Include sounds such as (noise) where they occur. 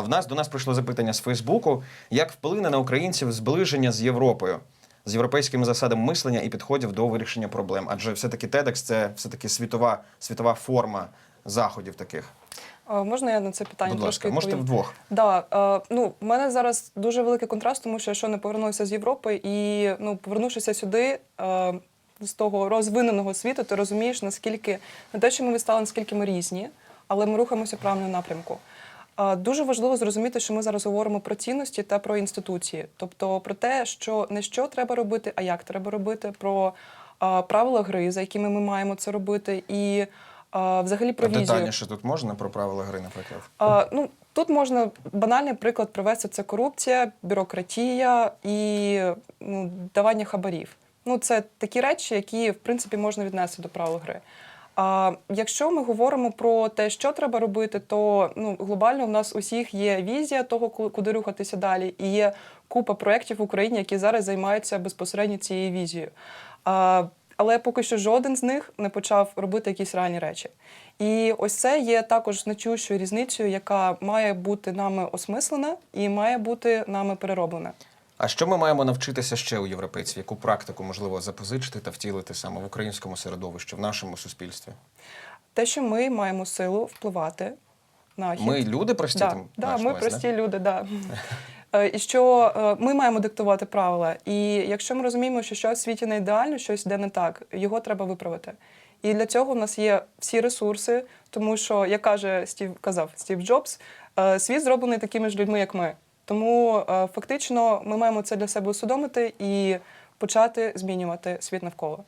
В нас до нас прийшло запитання з Фейсбуку: як вплине на українців зближення з Європою, з європейськими засадами мислення і підходів до вирішення проблем? Адже все-таки TEDx – це все-таки світова, світова форма заходів таких. Можна я на це питання Будь ласка, трошки можете відповім? вдвох. Да, ну, в мене зараз дуже великий контраст, тому що я щойно повернувся з Європи, і ну, повернувшися сюди з того розвиненого світу, ти розумієш, наскільки не те, що ми відстали, наскільки ми різні, але ми рухаємося в правильному напрямку. Дуже важливо зрозуміти, що ми зараз говоримо про цінності та про інституції, тобто про те, що не що треба робити, а як треба робити, про правила гри, за якими ми маємо це робити, і взагалі про візію. Детальніше тут можна про правила гри, наприклад. А, ну, тут можна банальний приклад привести: це корупція, бюрократія і ну, давання хабарів. Ну, це такі речі, які в принципі можна віднести до правил гри. А якщо ми говоримо про те, що треба робити, то ну глобально в нас усіх є візія того, куди рухатися далі, і є купа проєктів в Україні, які зараз займаються безпосередньо цією візією. А, але поки що жоден з них не почав робити якісь реальні речі. І ось це є також значущою різницею, яка має бути нами осмислена і має бути нами перероблена. А що ми маємо навчитися ще у європейців? Яку практику можливо запозичити та втілити саме в українському середовищі, в нашому суспільстві? Те, що ми маємо силу впливати на хід. Ми люди прості да, там да, ми увазі, прості люди, да. (laughs) Е, І що е, ми маємо диктувати правила. І якщо ми розуміємо, що щось в світі не ідеально, щось йде не так, його треба виправити. І для цього в нас є всі ресурси, тому що, як каже Стів, казав Стів Джобс, е, світ зроблений такими ж людьми, як ми. Тому е, фактично ми маємо це для себе усвідомити і почати змінювати світ навколо.